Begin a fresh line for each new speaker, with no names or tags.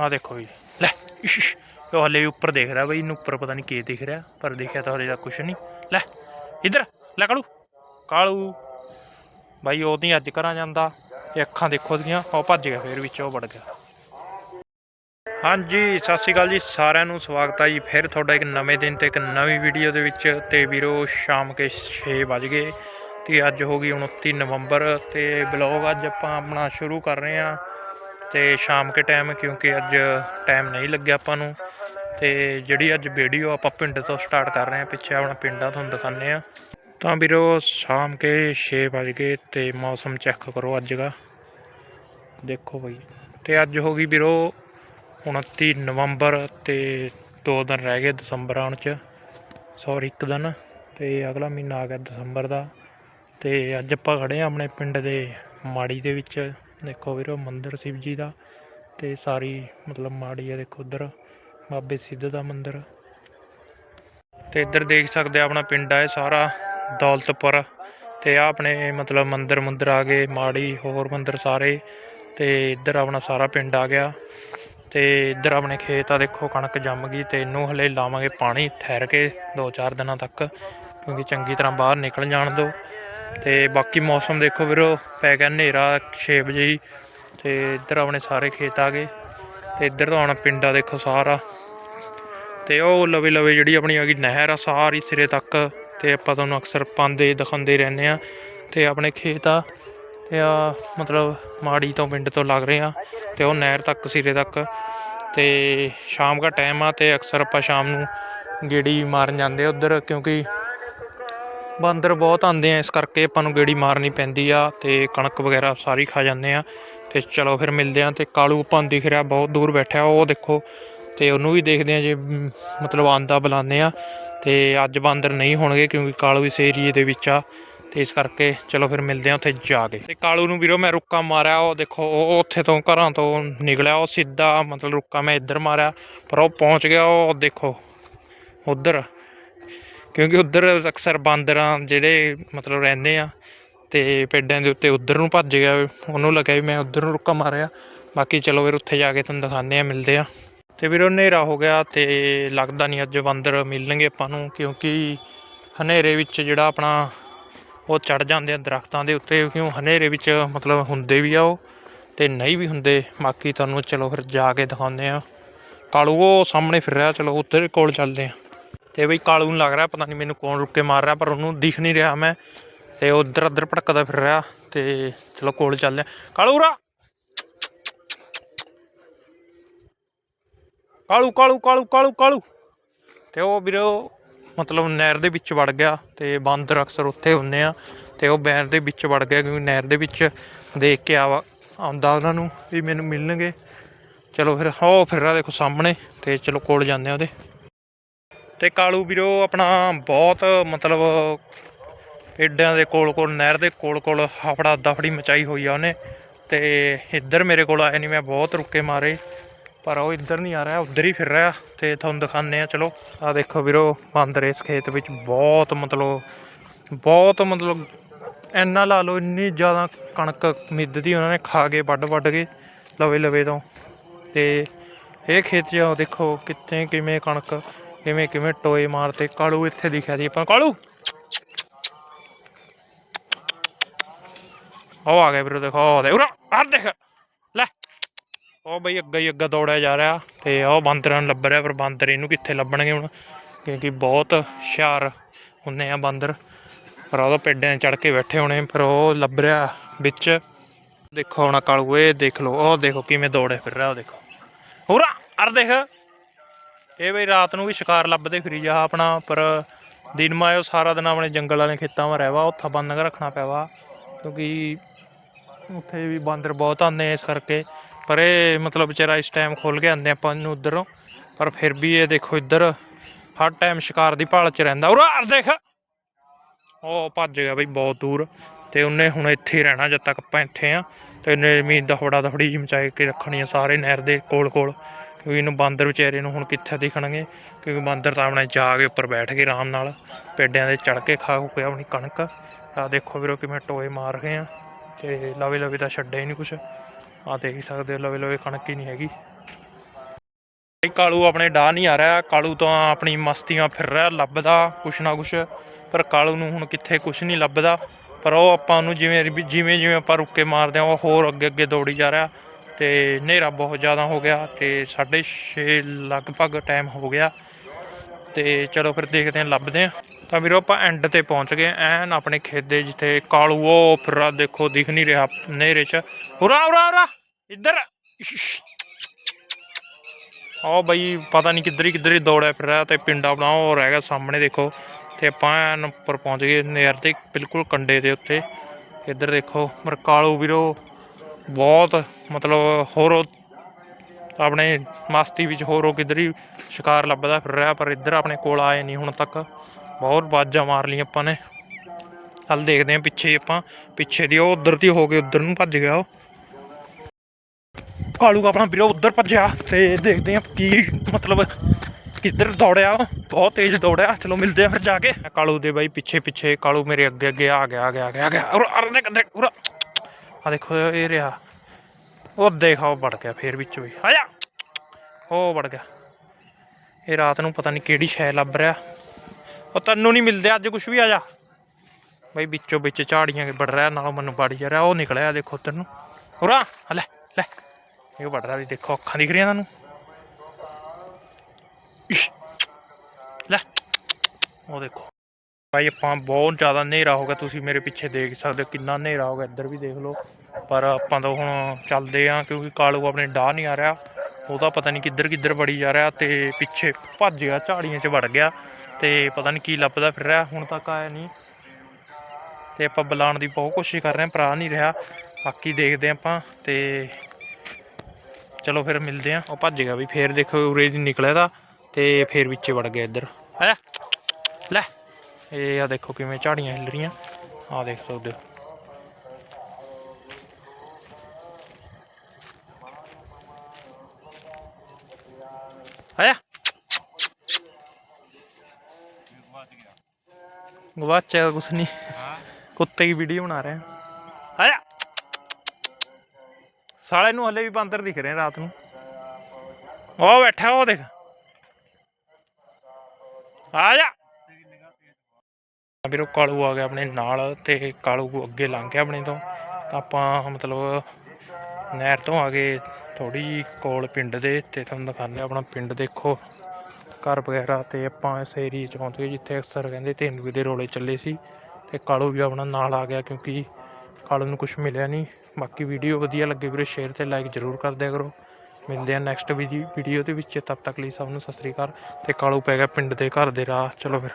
ਆ ਦੇਖੋ ਵੀ ਲੈ ਇਸ਼, ਇਸ਼। ਉਹ ਹਲੇ ਵੀ ਉੱਪਰ ਦੇਖ ਰਿਹਾ ਬਈ ਇਹਨੂੰ ਉੱਪਰ ਪਤਾ ਨਹੀਂ ਕੀ ਦਿਖ ਰਿਹਾ ਪਰ ਦੇਖਿਆ ਤਾਂ ਹਲੇ ਤੱਕ ਕੁਛ ਨਹੀਂ। ਲੈ ਇੱਧਰ ਲੈ ਕਾਲੂ ਕਾਲੂ। ਬਾਈ ਉਹ ਨਹੀਂ ਅੱਜ ਘਰਾਂ ਜਾਂਦਾ ਇਹ ਅੱਖਾਂ ਦੇਖੋ ਉਹਦੀਆਂ ਉਹ ਭੱਜ ਗਿਆ ਫੇਰ ਵਿੱਚ ਉਹ ਵੜ ਗਿਆ। ਹਾਂਜੀ ਸਤਿ ਸ਼੍ਰੀ ਅਕਾਲ ਜੀ ਸਾਰਿਆਂ ਨੂੰ ਸਵਾਗਤ ਹੈ ਜੀ ਫਿਰ ਤੁਹਾਡਾ ਇੱਕ ਨਵੇਂ ਦਿਨ ਤੇ ਇੱਕ ਨਵੀਂ ਵੀਡੀਓ ਦੇ ਵਿੱਚ ਤੇ ਵੀਰੋ ਸ਼ਾਮ ਕੇ 6 ਵਜ ਗਏ ਤੇ ਅੱਜ ਹੋ ਗਈ 29 ਨਵੰਬਰ ਤੇ ਬਲੌਗ ਅੱਜ ਆਪਾਂ ਆਪਣਾ ਸ਼ੁਰੂ ਕਰ ਰਹੇ ਹਾਂ। ਤੇ ਸ਼ਾਮ ਕੇ ਟਾਈਮ ਕਿਉਂਕਿ ਅੱਜ ਟਾਈਮ ਨਹੀਂ ਲੱਗਿਆ ਆਪਾਂ ਨੂੰ, ਤੇ ਜਿਹੜੀ ਅੱਜ ਵੀਡੀਓ ਆਪਾਂ ਪਿੰਡ ਤੋਂ ਸਟਾਰਟ ਕਰ ਰਹੇ ਹਾਂ, ਪਿੱਛੇ ਆਪਣਾ ਪਿੰਡਾਂ ਤੁਹਾਨੂੰ ਦਿਖਾਉਂਦੇ ਆ ਤਾਂ ਵੀਰੋ, ਸ਼ਾਮ ਕੇ 6 ਵਜ ਗਏ ਤੇ ਮੌਸਮ ਚੈੱਕ ਕਰੋ ਅੱਜ ਦਾ। ਦੇਖੋ ਬਈ, ਤੇ ਅੱਜ ਹੋ ਗਈ ਵੀਰੋ 29 ਨਵੰਬਰ ਤੇ 2 ਦਿਨ ਰਹਿ ਗਏ ਦਸੰਬਰ ਆਉਣ ਚ। ਸੌਰੀ ਇੱਕ ਦਿਨ, ਤੇ ਅਗਲਾ ਮਹੀਨਾ ਆ ਗਿਆ ਦਸੰਬਰ ਦਾ। ਤੇ ਅੱਜ ਆਪਾਂ ਖੜੇ ਆ ਆਪਣੇ ਪਿੰਡ ਦੇ ਮਾੜੀ ਦੇ ਵਿੱਚ। ਦੇਖੋ ਵੀਰੋ, ਮੰਦਿਰ ਸ਼ਿਵ ਜੀ ਦਾ ਤੇ ਸਾਰੀ ਮਤਲਬ ਮਾੜੀ ਹੈ ਦੇਖੋ ਉਧਰ, ਬਾਬੇ ਸਿੱਧ ਦਾ ਮੰਦਿਰ। ਤੇ ਇੱਧਰ ਦੇਖ ਸਕਦੇ ਆ, ਆਪਣਾ ਪਿੰਡ ਆ ਇਹ ਸਾਰਾ, ਦੌਲਤਪੁਰ। ਤੇ ਆ ਆਪਣੇ ਮਤਲਬ ਮੰਦਿਰ ਮੰਦਿਰ ਆ ਗਏ, ਮਾੜੀ ਹੋਰ ਮੰਦਿਰ ਸਾਰੇ। ਤੇ ਇੱਧਰ ਆਪਣਾ ਸਾਰਾ ਪਿੰਡ ਆ ਗਿਆ। ਤੇ ਇੱਧਰ ਆਪਣੇ ਖੇਤ ਆ ਦੇਖੋ, ਕਣਕ ਜੰਮ ਗਈ ਤੇ ਇਹਨੂੰ ਹਲੇ ਲਾਵਾਂਗੇ ਪਾਣੀ ਠਹਿਰ ਕੇ 2-4 ਦਿਨਾਂ ਤੱਕ, ਕਿਉਂਕਿ ਚੰਗੀ ਤਰ੍ਹਾਂ ਬਾਹਰ ਨਿਕਲ ਜਾਣ ਦਿਓ। ਤੇ ਬਾਕੀ ਮੌਸਮ ਦੇਖੋ ਵੀਰੋ, ਪੈ ਗਿਆ ਹਨੇਰਾ 6 ਵਜੇ ਹੀ, ਤੇ ਇੱਧਰ ਆਪਣੇ ਸਾਰੇ ਖੇਤ ਆ ਗਏ। ਤੇ ਇੱਧਰ ਤਾਂ ਹੁਣ ਪਿੰਡ ਆ ਦੇਖੋ ਸਾਰਾ। ਤੇ ਉਹ ਲਵੇ ਲਵੇ ਜਿਹੜੀ ਆਪਣੀ ਹੈਗੀ ਨਹਿਰ ਆ, ਸਾਰੀ ਸਿਰੇ ਤੱਕ, ਤੇ ਆਪਾਂ ਤੁਹਾਨੂੰ ਅਕਸਰ ਪਾਉਂਦੇ ਦਿਖਾਉਂਦੇ ਰਹਿੰਦੇ ਆ ਤੇ ਆਪਣੇ ਖੇਤ ਆ, ਤੇ ਆ ਮਤਲਬ ਮਾੜੀ ਤੋਂ ਪਿੰਡ ਤੋਂ ਲੱਗ ਰਹੇ ਆ ਤੇ ਉਹ ਨਹਿਰ ਤੱਕ, ਸਿਰੇ ਤੱਕ। ਤੇ ਸ਼ਾਮ ਦਾ ਟਾਈਮ ਆ, ਤੇ ਅਕਸਰ ਆਪਾਂ ਸ਼ਾਮ ਨੂੰ ਗੇੜੀ ਮਾਰਨ ਜਾਂਦੇ ਉਧਰ, ਕਿਉਂਕਿ ਬਾਂਦਰ ਬਹੁਤ ਆਉਂਦੇ ਆ, ਇਸ ਕਰਕੇ ਆਪਾਂ ਨੂੰ ਗੇੜੀ ਮਾਰਨੀ ਪੈਂਦੀ ਆ ਤੇ ਕਣਕ ਵਗੈਰਾ ਸਾਰੀ ਖਾ ਜਾਂਦੇ ਆ। ਤੇ ਚਲੋ ਫਿਰ ਮਿਲਦੇ ਆ ਤੇ ਕਾਲੂ ਆਪਾਂ ਦਿਖ ਰਿਹਾ ਬਹੁਤ ਦੂਰ ਬੈਠਾ ਉਹ ਦੇਖੋ। ਤੇ ਉਹਨੂੰ ਵੀ ਦੇਖਦੇ ਆ ਜੇ, ਮਤਲਬ ਆਂਦਾ ਬੁਲਾਉਂਦੇ ਆ। ਤੇ ਅੱਜ ਬਾਂਦਰ ਨਹੀਂ ਹੋਣਗੇ ਕਿਉਂਕਿ ਕਾਲੂ ਇਸ ਏਰੀਏ ਦੇ ਵਿੱਚ ਆ, ਤੇ ਇਸ ਕਰਕੇ ਚਲੋ ਫਿਰ ਮਿਲਦੇ ਆ ਉੱਥੇ ਜਾ ਕੇ। ਤੇ ਕਾਲੂ ਨੂੰ ਵੀਰੋ ਮੈਂ ਰੁੱਕਾ ਮਾਰਿਆ, ਉਹ ਦੇਖੋ, ਉਹ ਉੱਥੇ ਤੋਂ ਘਰਾਂ ਤੋਂ ਨਿਕਲਿਆ, ਉਹ ਸਿੱਧਾ ਮਤਲਬ ਰੁੱਕਾ ਮੈਂ ਇੱਧਰ ਮਾਰਿਆ, ਪਰ ਉਹ ਪਹੁੰਚ ਗਿਆ, ਉਹ ਦੇਖੋ, ਉਧਰ। ਕਿਉਂਕਿ ਉੱਧਰ ਅਕਸਰ ਬਾਂਦਰਾਂ ਜਿਹੜੇ ਮਤਲਬ ਰਹਿੰਦੇ ਆ ਤੇ ਪੇਡਾਂ ਦੇ ਉੱਤੇ ਉੱਧਰ ਨੂੰ ਭੱਜ ਗਿਆ, ਉਹਨੂੰ ਲੱਗਿਆ ਵੀ ਮੈਂ ਉੱਧਰ ਨੂੰ ਰੁੱਕਾ ਮਾਰਿਆ। ਬਾਕੀ ਚਲੋ ਫਿਰ ਉੱਥੇ ਜਾ ਕੇ ਤੁਹਾਨੂੰ ਦਿਖਾਉਂਦੇ ਆ, ਮਿਲਦੇ ਆ। ਤੇ ਵੀਰੋ, ਹਨੇਰਾ ਹੋ ਗਿਆ ਤੇ ਲੱਗਦਾ ਨਹੀਂ ਅੱਜ ਬਾਂਦਰ ਮਿਲਣਗੇ ਆਪਾਂ ਨੂੰ, ਕਿਉਂਕਿ ਹਨੇਰੇ ਵਿੱਚ ਜਿਹੜਾ ਆਪਣਾ ਉਹ ਚੜ ਜਾਂਦੇ ਆ ਦਰਖਤਾਂ ਦੇ ਉੱਤੇ, ਕਿਉਂ ਹਨੇਰੇ ਵਿੱਚ ਮਤਲਬ ਹੁੰਦੇ ਵੀ ਆ ਉਹ ਤੇ ਨਹੀਂ ਵੀ ਹੁੰਦੇ। ਬਾਕੀ ਤੁਹਾਨੂੰ ਚਲੋ ਫਿਰ ਜਾ ਕੇ ਦਿਖਾਉਂਦੇ ਆ। ਕਾਲੂ ਉਹ ਸਾਹਮਣੇ ਫਿਰ ਰਿਹਾ, ਚਲੋ ਉੱਧਰ ਕੋਲ ਚੱਲਦੇ ਆ। ਤੇ ਬਈ ਕਾਲੂ ਨੂੰ ਲੱਗ ਰਿਹਾ, ਪਤਾ ਨਹੀਂ ਮੈਨੂੰ ਕੌਣ ਰੁੱਕ ਕੇ ਮਾਰ ਰਿਹਾ, ਪਰ ਉਹਨੂੰ ਦਿਖ ਨਹੀਂ ਰਿਹਾ ਮੈਂ। ਤੇ ਉਧਰ ਉਧਰ ਭਟਕਦਾ ਫਿਰ ਰਿਹਾ, ਤੇ ਚਲੋ ਕੋਲ ਚੱਲਦੇ ਆ ਕਾਲੂ ਉਰਾ! ਕਾਲੂ ਕਾਲੂ ਕਾਲੂ ਕਾਲੂ ਕਾਲੂ! ਤੇ ਉਹ ਵੀਰੋ, ਮਤਲਬ ਨਹਿਰ ਦੇ ਵਿੱਚ ਵੜ ਗਿਆ, ਤੇ ਬਾਂਦਰ ਅਕਸਰ ਉੱਥੇ ਹੁੰਦੇ ਆ, ਤੇ ਉਹ ਬੈਰ ਦੇ ਵਿੱਚ ਵੜ ਗਿਆ, ਕਿਉਂਕਿ ਨਹਿਰ ਦੇ ਵਿੱਚ ਦੇਖ ਕੇ ਆਵਾ ਆਉਂਦਾ ਉਹਨਾਂ ਨੂੰ ਵੀ ਮੈਨੂੰ ਮਿਲਣਗੇ। ਚਲੋ ਫਿਰ, ਹੋ ਫਿਰ ਰਿਹਾ ਦੇਖੋ ਸਾਹਮਣੇ, ਤੇ ਚਲੋ ਕੋਲ ਜਾਂਦੇ ਆ ਉਹਦੇ। ਤੇ ਕਾਲੂ ਵੀਰੋ, ਆਪਣਾ ਬਹੁਤ ਮਤਲਬ ਪੇਡਾਂ ਦੇ ਕੋਲ ਕੋਲ, ਨਹਿਰ ਦੇ ਕੋਲ ਕੋਲ ਹਫੜਾ ਦਫੜੀ ਮਚਾਈ ਹੋਈ ਆ ਉਹਨੇ। ਤੇ ਇੱਧਰ ਮੇਰੇ ਕੋਲ ਆਇਆ ਨਹੀਂ ਮੈਂ ਬਹੁਤ ਰੁੱਕੇ ਮਾਰੇ, ਪਰ ਉਹ ਇੱਧਰ ਨਹੀਂ ਆ ਰਿਹਾ, ਉੱਧਰ ਹੀ ਫਿਰ ਰਿਹਾ। ਤੇ ਤੁਹਾਨੂੰ ਦਿਖਾਉਂਦੇ ਆ ਚਲੋ। ਆ ਦੇਖੋ ਵੀਰੋ, ਬਾਂਦਰ ਇਸ ਖੇਤ ਵਿੱਚ ਬਹੁਤ ਮਤਲਬ ਬਹੁਤ ਮਤਲਬ, ਇੰਨਾ ਲਾ ਲਓ, ਇੰਨੀ ਜ਼ਿਆਦਾ ਕਣਕ ਮਿੱਧਦੀ ਉਹਨਾਂ ਨੇ, ਖਾ ਕੇ ਵੱਢ ਵੱਢ ਕੇ, ਲਵੇ ਲਵੇ ਤੋਂ। ਤੇ ਇਹ ਖੇਤ 'ਚ ਦੇਖੋ ਕਿੱਥੇ ਕਿਵੇਂ ਕਣਕ ਕਿਵੇਂ ਕਿਵੇਂ ਟੋਏ ਮਾਰਤੇ ਕਾਲੂ ਇੱਥੇ ਦਿਖਿਆ ਸੀ ਆਪਾਂ। ਕਾਲੂ! ਉਹ ਆ ਗਿਆ ਵੀਰੋ, ਦੇਖੋ, ਉਹ ਦੇ ਉਰਾ ਆ ਦੇਖ। ਲੈ। ਉਹ ਬਈ ਅੱਗਾ ਹੀ ਅੱਗਾ ਦੌੜਿਆ ਜਾ ਰਿਹਾ ਤੇ ਉਹ ਬਾਂਦਰਾਂ ਨੂੰ ਲੱਭ ਰਿਹਾ, ਪਰ ਬਾਂਦਰ ਇਹਨੂੰ ਕਿੱਥੇ ਲੱਭਣਗੇ ਹੁਣ? ਕਿਉਂਕਿ ਬਹੁਤ ਹੁਸ਼ਿਆਰ ਹੁੰਨੇ ਆ ਬਾਂਦਰ। ਪਰ ਉਹ ਤਾਂ ਚੜ ਕੇ ਬੈਠੇ ਹੋਣੇ, ਪਰ ਉਹ ਲੱਭ ਰਿਹਾ ਵਿੱਚ। ਦੇਖੋ ਹੁਣ ਕਾਲੂ, ਇਹ ਦੇਖ ਲਓ, ਉਹ ਦੇਖੋ ਕਿਵੇਂ ਦੌੜੇ ਫਿਰ ਰਿਹਾ, ਉਹ ਦੇਖੋ। ਉਰਾ ਅਰ ਦੇਖ। ਇਹ ਬਈ ਰਾਤ ਨੂੰ ਵੀ ਸ਼ਿਕਾਰ ਲੱਭਦੇ ਫਿਰੀ ਜਾ ਆਪਣਾ, ਪਰ ਦਿਨ ਮਾਇਓ ਸਾਰਾ ਦਿਨ ਆਪਣੇ ਜੰਗਲ ਵਾਲੇ ਖੇਤਾਂ ਵਾਂ ਰਹਿਵਾ, ਉੱਥਾ ਬੰਦ ਕਰ ਰੱਖਣਾ ਪੈਵਾ, ਕਿਉਂਕਿ ਉੱਥੇ ਵੀ ਬਾਂਦਰ ਬਹੁਤ ਆਉਂਦੇ ਇਸ ਕਰਕੇ। ਪਰ ਇਹ ਮਤਲਬ ਵਿਚਾਰਾ ਇਸ ਟਾਈਮ ਖੁੱਲ ਕੇ ਆਉਂਦੇ ਆਪਾਂ ਨੂੰ ਉਧਰੋਂ, ਪਰ ਫਿਰ ਵੀ ਇਹ ਦੇਖੋ ਇੱਧਰ, ਹਰ ਟਾਈਮ ਸ਼ਿਕਾਰ ਦੀ ਭਾਲ 'ਚ ਰਹਿੰਦਾ। ਉਰਾ ਦੇਖ! ਉਹ ਭੱਜ ਗਿਆ ਬਈ ਬਹੁਤ ਦੂਰ, ਤੇ ਉਹਨੇ ਹੁਣ ਇੱਥੇ ਹੀ ਰਹਿਣਾ ਜਦ ਤੱਕ ਆਪਾਂ ਇੱਥੇ ਆ, ਤੇ ਇਹਨੇ ਮੀਨ ਦਫੜਾ ਦਫੜੀ ਜਿਹੀ ਮਚਾਏ ਕੇ ਰੱਖਣੀ ਆ ਸਾਰੇ ਨਹਿਰ ਦੇ ਕੋਲ ਕੋਲ ਕੋਲ ਕਿਉਂਕਿ ਇਹਨੂੰ ਬਾਂਦਰ ਵਿਚਾਰੇ ਨੂੰ ਹੁਣ ਕਿੱਥੇ ਦਿਖਣਗੇ? ਕਿਉਂਕਿ ਬਾਂਦਰ ਤਾਂ ਆਪਣੇ ਜਾ ਕੇ ਉੱਪਰ ਬੈਠ ਕੇ ਆਰਾਮ ਨਾਲ। ਪੇਡਿਆਂ ਦੇ ਚੜ ਕੇ ਖਾ ਕੇ ਆਪਣੀ ਕਣਕ। ਆ ਦੇਖੋ ਵੀਰੋ ਕਿਵੇਂ ਟੋਏ ਮਾਰ ਰਹੇ ਆ। ਤੇ ਲਵੇ ਲਵੇ ਤਾਂ ਛੱਡਿਆ ਹੀ ਨਹੀਂ ਕੁਛ। ਆ ਦੇਖ ਹੀ ਸਕਦੇ ਹੋ, ਲਵੇ ਲਵੇ ਕਣਕ ਹੀ ਨਹੀਂ ਹੈਗੀ। ਭਾਈ ਕਾਲੂ ਆਪਣੇ ਡਾਹ ਨਹੀਂ ਆ ਰਿਹਾ। ਕਾਲੂ ਤਾਂ ਆਪਣੀ ਮਸਤੀਆਂ ਫਿਰ ਰਿਹਾ, ਲੱਭਦਾ ਕੁਛ ਨਾ ਕੁਛ। ਪਰ ਕਾਲੂ ਨੂੰ ਹੁਣ ਕਿੱਥੇ ਕੁਛ ਨਹੀਂ ਲੱਭਦਾ। ਪਰ ਉਹ ਆਪਾਂ ਨੂੰ ਜਿਵੇਂ ਜਿਵੇਂ ਜਿਵੇਂ ਆਪਾਂ ਰੁੱਕੇ ਮਾਰਦੇ ਆ, ਉਹ ਹੋਰ ਅੱਗੇ ਅੱਗੇ ਦੌੜੀ ਜਾ ਰਿਹਾ। ਤੇ ਹਨੇਰਾ ਬਹੁਤ ਜ਼ਿਆਦਾ ਹੋ ਗਿਆ ਤੇ 6:30 ਲਗਭਗ ਟਾਈਮ ਹੋ ਗਿਆ ਤੇ ਚਲੋ ਫਿਰ ਦੇਖਦੇ ਹਾਂ, ਲੱਭਦੇ ਹਾਂ। ਤਾਂ ਵੀਰੋ, ਆਪਾਂ ਐਂਡ ਤੇ ਪਹੁੰਚ ਗਏ ਐਨ ਆਪਣੇ ਖੇਤ ਦੇ ਜਿੱਥੇ ਕਾਲੂ, ਉਹ ਫਿਰ ਦੇਖੋ, ਦਿਖ ਨਹੀਂ ਰਿਹਾ ਹਨੇਰੇ 'ਚ। ਉਰਾ ਉਰਾ ਉਰਾ! ਇੱਧਰ! ਉਹ ਬਈ, ਪਤਾ ਨਹੀਂ ਕਿੱਧਰ ਹੀ ਕਿੱਧਰ ਹੀ ਦੌੜਿਆ ਫਿਰ ਰਿਹਾ ਤੇ ਪਿੰਡ ਆਪਣਾ ਉਹ ਰਹਿ ਗਿਆ ਸਾਹਮਣੇ, ਦੇਖੋ। ਤੇ ਆਪਾਂ ਐਨ ਉੱਪਰ ਪਹੁੰਚ ਗਏ ਨਹਿਰ ਦੇ ਬਿਲਕੁਲ ਕੰਡੇ ਦੇ ਉੱਤੇ। ਇੱਧਰ ਦੇਖੋ ਪਰ ਕਾਲੂ ਵੀਰੋ ਬਹੁਤ, ਮਤਲਬ ਹੋਰ ਆਪਣੇ ਮਸਤੀ ਵਿੱਚ ਹੋਰ ਉਹ ਕਿੱਧਰ ਹੀ ਸ਼ਿਕਾਰ ਲੱਭਦਾ ਫਿਰ ਰਿਹਾ ਪਰ ਇੱਧਰ ਆਪਣੇ ਕੋਲ ਆਏ ਨਹੀਂ ਹੁਣ ਤੱਕ। ਬਹੁਤ ਬਾਜਾਂ ਮਾਰ ਲਈਆਂ ਆਪਾਂ ਨੇ। ਹਲ ਦੇਖਦੇ ਹਾਂ ਪਿੱਛੇ ਆਪਾਂ, ਪਿੱਛੇ ਦੀ ਉਹ ਉਧਰ ਦੀ ਹੋ ਕੇ ਉਧਰ ਨੂੰ ਭੱਜ ਗਿਆ ਉਹ। ਕਾਲੂ ਆਪਣਾ ਵੀਰੋ ਉਧਰ ਭੱਜਿਆ ਤੇ ਦੇਖਦੇ ਹਾਂ ਕੀ ਮਤਲਬ ਕਿੱਧਰ ਦੌੜਿਆ ਉਹ। ਬਹੁਤ ਤੇਜ਼ ਦੌੜਿਆ, ਚਲੋ ਮਿਲਦੇ ਆ ਫਿਰ ਜਾ ਕੇ। ਕਾਲੂ ਦੇ ਬਾਈ ਪਿੱਛੇ ਪਿੱਛੇ ਕਾਲੂ ਮੇਰੇ ਅੱਗੇ ਅੱਗੇ ਆ ਗਿਆ ਆ ਗਿਆ ਆ ਗਿਆ। ਔਰ ਅਰਨੇ ਕੰਦੇ ਉਰਾ ਆ ਦੇਖੋ ਇਹ ਰਿਹਾ। ਉਹ ਦੇਖਾ, ਉਹ ਵੜ ਗਿਆ ਫੇਰ ਵਿੱਚ ਵੀ। ਆ ਜਾ ਉਹ ਵੜ ਗਿਆ। ਇਹ ਰਾਤ ਨੂੰ ਪਤਾ ਨਹੀਂ ਕਿਹੜੀ ਸ਼ੈ ਲੱਭ ਰਿਹਾ। ਉਹ ਤੈਨੂੰ ਨਹੀਂ ਮਿਲਦੇ, ਅੱਜ ਕੁਝ ਵੀ ਆ ਜਾ। ਬਈ ਵਿੱਚੋਂ ਵਿੱਚ ਝਾੜੀਆਂ ਵੜ ਰਿਹਾ, ਨਾਲੋਂ ਮੈਨੂੰ ਵੜੀ ਜਾ ਰਿਹਾ। ਉਹ ਨਿਕਲਿਆ ਦੇਖੋ ਤੈਨੂੰ ਉਰਾ ਲੈ ਲੈ। ਇਹ ਵੜ ਰਿਹਾ ਵੀ ਦੇਖੋ, ਅੱਖਾਂ ਦਿਖ ਰਹੀਆਂ ਤੁਹਾਨੂੰ। ਲੈ। ਉਹ ਦੇਖੋ। ਭਾਈ ਆਪਾਂ ਬਹੁਤ ਜ਼ਿਆਦਾ ਹਨੇਰਾ ਹੋ ਗਿਆ, ਤੁਸੀਂ ਮੇਰੇ ਪਿੱਛੇ ਦੇਖ ਸਕਦੇ ਹੋ ਕਿੰਨਾ ਹਨੇਰਾ ਹੋ ਗਿਆ, ਇੱਧਰ ਵੀ ਦੇਖ ਲਓ। ਪਰ ਆਪਾਂ ਤਾਂ ਹੁਣ ਚੱਲਦੇ ਆ ਕਿਉਂਕਿ ਕਾਲੂ ਆਪਣੇ ਡਾਹ ਨਹੀਂ ਆ ਰਿਹਾ ਉਹਦਾ ਪਤਾ ਨਹੀਂ ਕਿੱਧਰ ਕਿੱਧਰ ਵੜੀ ਜਾ ਰਿਹਾ ਤੇ ਪਿੱਛੇ ਭੱਜ ਗਿਆ, ਝਾੜੀਆਂ 'ਚ ਵੜ ਗਿਆ ਤੇ ਪਤਾ ਨਹੀਂ ਕੀ ਲੱਭਦਾ ਫਿਰ ਰਿਹਾ, ਹੁਣ ਤੱਕ ਆਇਆ ਨਹੀਂ। ਤੇ ਆਪਾਂ ਬੁਲਾਉਣ ਦੀ ਬਹੁਤ ਕੋਸ਼ਿਸ਼ ਕਰ ਰਹੇ ਹਾਂ ਪਰ ਆ ਨਹੀਂ ਰਿਹਾ, ਬਾਕੀ ਦੇਖਦੇ ਹਾਂ ਆਪਾਂ ਤੇ ਚਲੋ ਫਿਰ ਮਿਲਦੇ ਆ ਉਹ ਭੱਜ ਗਿਆ ਵੀ, ਫੇਰ ਦੇਖੋ ਉਰੇ ਦੀ ਨਿਕਲਿਆ ਦਾ ਤੇ ਫੇਰ ਵਿੱਚੇ ਵੜ ਗਿਆ ਇੱਧਰ। ਆਇਆ, ਲੈ। ਇਹ ਆ ਦੇਖੋ ਕਿਵੇਂ ਝਾੜੀਆਂ ਹਿੱਲ ਰਹੀਆਂ। ਆ ਦੇਖ ਸਕਦੇ ਹੋ ਆਇਆ। ਗਵਾਚਿਆ ਕੁਛ ਨਹੀਂ ਕੁੱਤੇ ਦੀ ਵੀਡੀਓ ਬਣਾ ਰਹੇ। ਆ ਆਇਆ। ਸਾਲੇ ਨੂੰ ਹਲੇ ਵੀ ਬਾਂਦਰ ਦਿਖ ਰਹੇ ਰਾਤ ਨੂੰ। ਉਹ ਬੈਠਾ, ਉਹ ਦੇਖ। ਆ ਜਾ। ਵੀਰੋ ਕਾਲੂ ਆ ਗਿਆ ਆਪਣੇ ਨਾਲ ਤੇ ਕਾਲੂ ਅੱਗੇ ਲੰਘ ਗਿਆ ਆਪਣੇ ਤੋਂ। ਤਾਂ ਆਪਾਂ ਮਤਲਬ ਨਹਿਰ ਤੋਂ ਆ ਗਏ ਥੋੜੀ ਕੋਲ ਪਿੰਡ ਦੇ ਤੇ ਤੁਹਾਨੂੰ ਦਿਖਾਉਂਦੇ ਹਾਂ ਆਪਣਾ ਪਿੰਡ ਦੇਖੋ। ਘਰ ਵਗੈਰਾ ਤੇ ਆਪਾਂ ਇਸ ਏਰੀਏ 'ਚ ਪਹੁੰਚ ਗਏ ਜਿੱਥੇ ਅਕਸਰ ਕਹਿੰਦੇ ਤੇਂਦੂਏ ਦੇ ਰੋਲੇ ਚੱਲੇ ਸੀ ਤੇ ਕਾਲੂ ਵੀ ਆਪਣਾ ਨਾਲ ਆ ਗਿਆ ਕਿਉਂਕਿ ਕਾਲੂ ਨੂੰ ਕੁਝ ਮਿਲਿਆ ਨਹੀਂ। ਬਾਕੀ ਵੀਡੀਓ ਵਧੀਆ ਲੱਗੇ ਵੀਰੇ ਸ਼ੇਅਰ ਤੇ ਲਾਈਕ ਜ਼ਰੂਰ ਕਰ ਦਿਆ ਕਰੋ। ਮਿਲਦੇ ਆ ਨੈਕਸਟ ਵੀਡੀਓ ਦੇ ਵਿੱਚ। ਤਦ ਤੱਕ ਲਈ ਸਭ ਨੂੰ ਸਤਿ ਸ੍ਰੀ ਅਕਾਲ ਤੇ ਕਾਲੂ ਪੈ ਗਿਆ ਪਿੰਡ ਦੇ ਘਰ ਦੇ ਰਾਹ। ਚਲੋ ਫਿਰ।